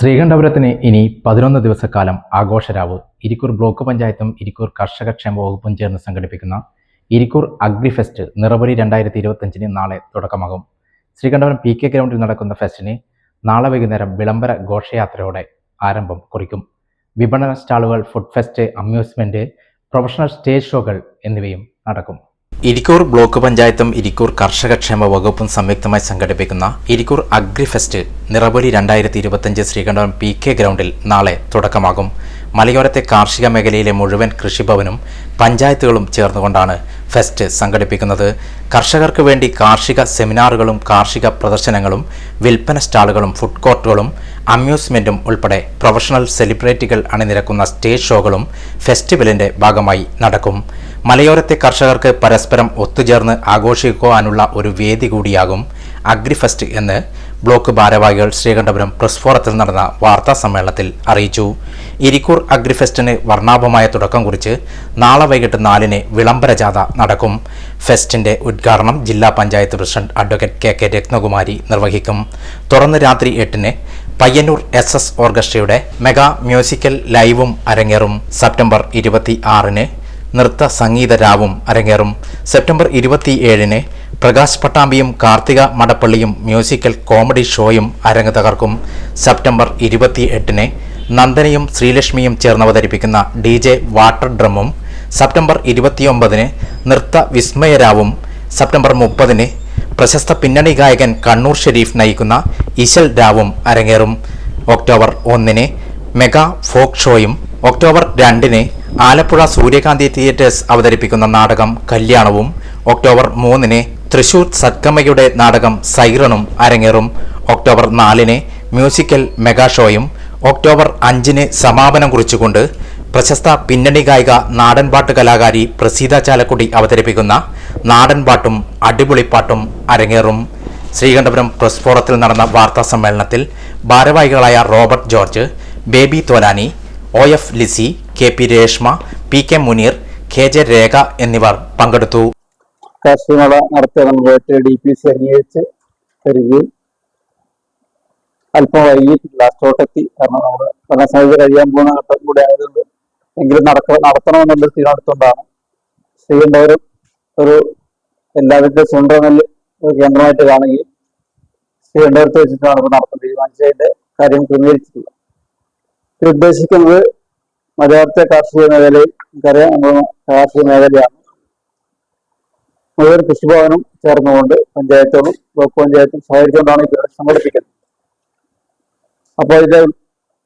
ശ്രീകണ്ഠപുരത്തിന് ഇനി പതിനൊന്ന് ദിവസക്കാലം ആഘോഷരാവ്. ഇരിക്കൂർ ബ്ലോക്ക് പഞ്ചായത്തും ഇരിക്കൂർ കർഷക ക്ഷേമ വകുപ്പും ചേർന്ന് സംഘടിപ്പിക്കുന്ന ഇരിക്കൂർ അഗ്രി ഫെസ്റ്റ് നിറവരി രണ്ടായിരത്തി ഇരുപത്തഞ്ചിന് നാളെ തുടക്കമാകും. ശ്രീകണ്ഠപുരം പി കെ ഗ്രൗണ്ടിൽ നടക്കുന്ന ഫെസ്റ്റിന് നാളെ വൈകുന്നേരം വിളംബര ഘോഷയാത്രയോടെ ആരംഭം കുറിക്കും. വിപണന സ്റ്റാളുകൾ food fest amusement professional stage ഷോകൾ എന്നിവയും നടക്കും. ഇരിക്കൂർ ബ്ലോക്ക് പഞ്ചായത്തും ഇരിക്കൂർ കർഷകക്ഷേമ വകുപ്പും സംയുക്തമായി സംഘടിപ്പിക്കുന്ന ഇരിക്കൂർ അഗ്രി നിറപൊലി രണ്ടായിരത്തി ഇരുപത്തഞ്ച് ശ്രീകണ്ഠം പി കെ ഗ്രൗണ്ടിൽ നാളെ തുടക്കമാകും. മലയോരത്തെ കാർഷിക മേഖലയിലെ മുഴുവൻ കൃഷിഭവനും പഞ്ചായത്തുകളും ചേർന്നുകൊണ്ടാണ് ഫെസ്റ്റ് സംഘടിപ്പിക്കുന്നത്. കർഷകർക്ക് വേണ്ടി കാർഷിക സെമിനാറുകളും കാർഷിക പ്രദർശനങ്ങളും വിൽപ്പന സ്റ്റാളുകളും ഫുഡ് കോർട്ടുകളും അമ്യൂസ്മെന്റും ഉൾപ്പെടെ പ്രൊഫഷണൽ സെലിബ്രിറ്റികൾ അണിനിരക്കുന്ന സ്റ്റേജ് ഷോകളും ഫെസ്റ്റിവലിന്റെ ഭാഗമായി നടക്കും. മലയോരത്തെ കർഷകർക്ക് പരസ്പരം ഒത്തുചേർന്ന് ആഘോഷിക്കുവാനുള്ള ഒരു വേദി കൂടിയാകും. അഗ്രിഫെസ്റ്റ് എന്ന് ബ്ലോക്ക് ഭാരവാഹികൾ ശ്രീകണ്ഠപുരം പ്രസ് ഫോറത്തിൽ നടന്ന വാർത്താ സമ്മേളനത്തിൽ അറിയിച്ചു. ഇരിക്കൂർ അഗ്രിഫെസ്റ്റിന് വർണാഭമായ തുടക്കം കുറിച്ച് നാളെ വൈകിട്ട് നാലിന് വിളംബര ജാഥ നടക്കും. ഫെസ്റ്റിന്റെ ഉദ്ഘാടനം ജില്ലാ panchayat president advocate K K Rathnakumari നിർവഹിക്കും. തുറന്ന് രാത്രി എട്ടിന് പയ്യന്നൂർ എസ് എസ് ഓർക്കസ്ട്രയുടെ മെഗാ മ്യൂസിക്കൽ ലൈവും അരങ്ങേറും. സെപ്റ്റംബർ ഇരുപത്തി ആറിന് നൃത്ത സംഗീത രാവും അരങ്ങേറും. സെപ്റ്റംബർ ഇരുപത്തിയേഴിന് പ്രകാശ് പട്ടാമ്പിയും കാർത്തിക മടപ്പള്ളിയും മ്യൂസിക്കൽ കോമഡി ഷോയും അരങ്ങ് തകർക്കും. സെപ്റ്റംബർ ഇരുപത്തി എട്ടിന് നന്ദനയും ശ്രീലക്ഷ്മിയും ചേർന്ന് അവതരിപ്പിക്കുന്ന ഡി ജെ വാട്ടർ ഡ്രമ്മും. സെപ്റ്റംബർ ഇരുപത്തിയൊമ്പതിന് നൃത്ത വിസ്മയരാവും. സെപ്റ്റംബർ മുപ്പതിന് പ്രശസ്ത പിന്നണി ഗായകൻ കണ്ണൂർ ഷെരീഫ് നയിക്കുന്ന ഇശൽ രാവും അരങ്ങേറും. ഒക്ടോബർ ഒന്നിന് മെഗാ ഫോക്ക് ഷോയും. ഒക്ടോബർ രണ്ടിന് ആലപ്പുഴ സൂര്യകാന്തി തിയേറ്റേഴ്സ് അവതരിപ്പിക്കുന്ന നാടകം കല്യാണവും ഒക്ടോബർ മൂന്നിന് തൃശൂർ സത്കമ്മയുടെ നാടകം സൈറണും അരങ്ങേറും. ഒക്ടോബർ നാലിന് മ്യൂസിക്കൽ മെഗാ ഷോയും ഒക്ടോബർ അഞ്ചിന് സമാപനം കുറിച്ചുകൊണ്ട് പ്രശസ്ത പിന്നണി ഗായിക നാടൻപാട്ട് കലാകാരി പ്രസീത ചാലക്കുടി അവതരിപ്പിക്കുന്ന നാടൻപാട്ടും അടിപൊളിപ്പാട്ടും അരങ്ങേറും. ശ്രീകണ്ഠപുരം പ്രസ് ഫോറത്തിൽ നടന്ന വാർത്താ സമ്മേളനത്തിൽ ഭാരവാഹികളായ Robert George Baby Tholani O F Lissy K P Reshma P K Muneer K J Rekha എന്നിവർ പങ്കെടുത്തു. അല്പം വൈകി ലാസ്റ്റോട്ടെത്തി. കാരണം നമ്മൾ ഭരണസമിതി കഴിയാൻ പോകുന്ന ഘട്ടം കൂടെ ആയതുകൊണ്ട് എങ്കിലും നടക്ക നടത്തണമെന്നുള്ളൊരു തീരുമാനത്തോണ്ടാണ് ശ്രീകണ്ഠപുരം ഒരു എല്ലാവരുടെ സ്വന്തം നെല്ല് ഒരു കേന്ദ്രമായിട്ട് കാണുകയും ശ്രീകണ്ഠപുരത്ത് വെച്ചിട്ടാണ് ഇപ്പോൾ നടത്താൻ തീരുമാനിച്ചതിന്റെ കാര്യം ക്രമീകരിച്ചിട്ടുള്ളത്. ഉദ്ദേശിക്കുന്നത് മലയാളത്തെ കാർഷിക മേഖലയിൽ നമുക്കറിയാം കാർഷിക മേഖലയാണ്. മുഴുവൻ കൃഷിഭവനും ചേർന്നുകൊണ്ട് പഞ്ചായത്തോടും ബ്ലോക്ക് പഞ്ചായത്തും സഹകരിച്ചുകൊണ്ടാണ് പരിപാടി സംഘടിപ്പിക്കുന്നത്. അപ്പോൾ ഇത്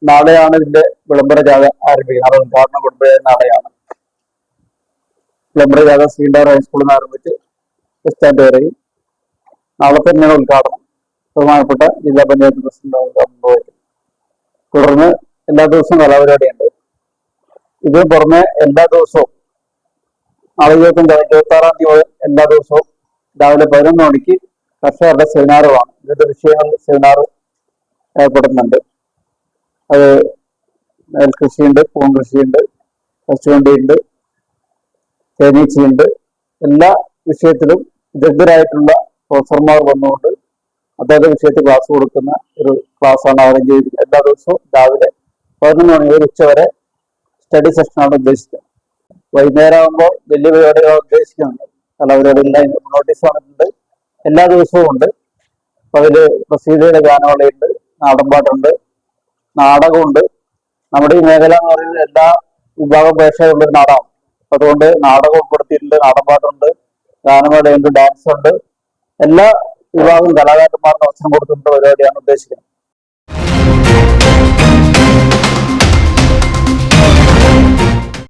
നാളെയാണ് ഇതിന്റെ വിളംബര ജാഥ ആരംഭിക്കുന്നത്. അത് ഉദ്ഘാടനം കൊടുത്തത് നാളെയാണ്. വിളംബര ജാഥ ശ്രീണ്ടാർ ഹൈസ്കൂളിൽ നിന്ന് ആരംഭിച്ച് ബസ് സ്റ്റാൻഡ് വരെയും നാളെ തന്നെയാണ് ഉദ്ഘാടനം. ബഹുമാനപ്പെട്ട ജില്ലാ പഞ്ചായത്ത് പ്രസിഡന്റ് തുടർന്ന് എല്ലാ ദിവസവും കലാപരിപാടിയുണ്ട്. ഇതിന് പുറമെ എല്ലാ ദിവസവും നാളെ ഇരുപത്തി ആറാം തീയതി എല്ലാ ദിവസവും രാവിലെ പതിനൊന്ന് മണിക്ക് കർഷകരുടെ സെമിനാറുമാണ് വിവിധ വിഷയങ്ങളിൽ സെമിനാർ ഏർപ്പെടുന്നുണ്ട് അത് നെൽകൃഷിയുണ്ട് പൂങ്കൃഷിയുണ്ട് കശുവണ്ടിയുണ്ട് തേനീച്ചയുണ്ട്. എല്ലാ വിഷയത്തിലും വിദഗ്ധരായിട്ടുള്ള പ്രൊഫസർമാർ വന്നുകൊണ്ട് അദ്ദേഹത്തെ വിഷയത്തിൽ ക്ലാസ് കൊടുക്കുന്ന ഒരു ക്ലാസ്സാണ് ചെയ്തിരിക്കുന്നത്. എല്ലാ ദിവസവും രാവിലെ പതിനൊന്ന് മണി മുതൽ ഉച്ച വരെ സ്റ്റഡി സെഷനാണ് ഉദ്ദേശിക്കുന്നത് വൈകുന്നേരം ആകുമ്പോൾ വലിയ പരിപാടികൾ ഉദ്ദേശിക്കുന്നത് കലാ പരിപാടികളെല്ലാം നോട്ടീസ് വന്നിട്ടുണ്ട്. എല്ലാ ദിവസവും ഉണ്ട്. അപ്പൊ അതിൽ പ്രസീതയുടെ ഗാനമേളയുണ്ട് നാടൻപാട്ടുണ്ട് നാടകമുണ്ട് നമ്മുടെ ഈ മേഖല എന്ന് പറയുന്നത് എല്ലാ വിഭാഗം പേക്ഷയുള്ള നാടാണ്. അപ്പൊ അതുകൊണ്ട് നാടകം ഉൾപ്പെടുത്തിയിട്ടുണ്ട് നാടൻപാട്ടുണ്ട് ഗാനമേളയുണ്ട് ഡാൻസ് ഉണ്ട് എല്ലാ വിഭാഗം കലാകാരന്മാരുടെ അവസരം കൊടുത്തിട്ടുള്ള പരിപാടിയാണ് ഉദ്ദേശിക്കുന്നത്.